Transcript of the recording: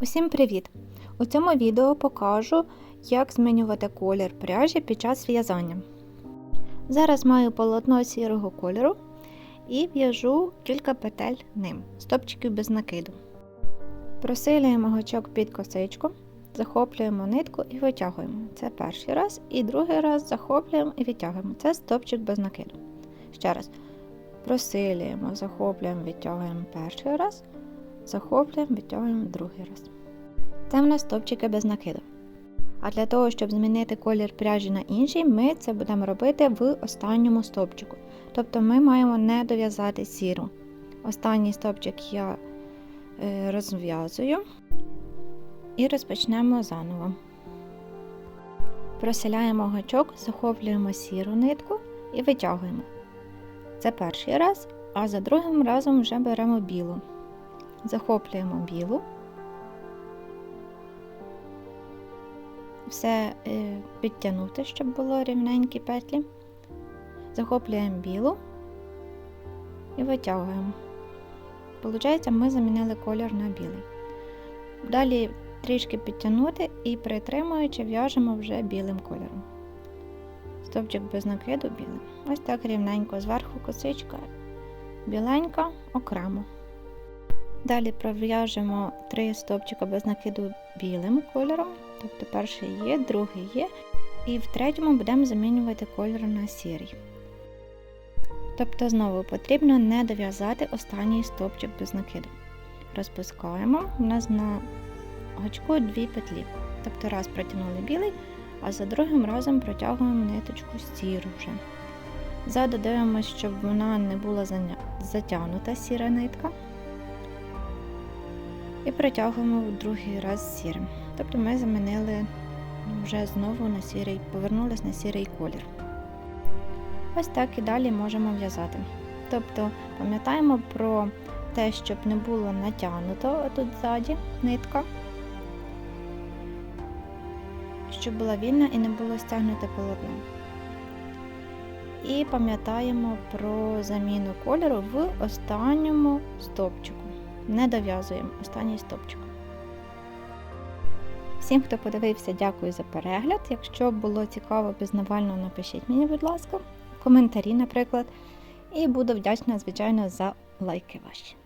Усім привіт! У цьому відео покажу, як змінювати колір пряжі під час в'язання. Зараз маю полотно сірого кольору і в'яжу кілька петель ним, стопчиків без накиду. Просилюємо гачок під косичку, захоплюємо нитку і витягуємо. Це перший раз, і другий раз захоплюємо і витягуємо. Це стопчик без накиду. Ще раз. Просилюємо, захоплюємо, відтягуємо перший раз, захоплюємо, відтягуємо другий раз. Це в нас стопчики без накиду. А для того, щоб змінити колір пряжі на інший, ми це будемо робити в останньому стопчику. Тобто ми маємо не дов'язати сіру. Останній стопчик я е, розв'язую і розпочнемо заново. Проселяємо гачок, захоплюємо сіру нитку і витягуємо. Це перший раз, а за другим разом вже беремо білу. Захоплюємо білу. Все е, підтягнути, щоб було рівненькі петлі. Захоплюємо білу і витягуємо. Получається, ми замінили колір на білий. Далі трішки підтягнути і притримуючи, в'яжемо вже білим кольором. Стовпчик без накиду білим. Ось так рівненько зверху косичка, біленька окремо. Далі пров'яжемо три стовпчика без накиду білим кольором. Тобто перший є, другий є. І в третьому будемо замінювати кольор на сірий. Тобто, знову потрібно не дов'язати останній стовпчик без накиду. Розпускаємо. У нас на гачку дві петлі. Тобто раз протягнули білий, а за другим разом протягуємо ниточку сіру вже. Ззаду дивимося, щоб вона не була затягнута сіра нитка. І протягуємо в другий раз сірим. Тобто ми замінили вже знову на сірий, повернулись на сірий колір. Ось так і далі можемо в'язати. Тобто пам'ятаємо про те, щоб не було натягнуто тут ззаді нитка, щоб була вільна і не було стягнуте полотно. І пам'ятаємо про заміну кольору в останньому стовпчику. Не дов'язуємо останній стопчик. Всім, хто подивився, дякую за перегляд. Якщо було цікаво, пізнавально, напишіть мені, будь ласка, коментарі, наприклад. І буду вдячна, звичайно, за лайки ваші.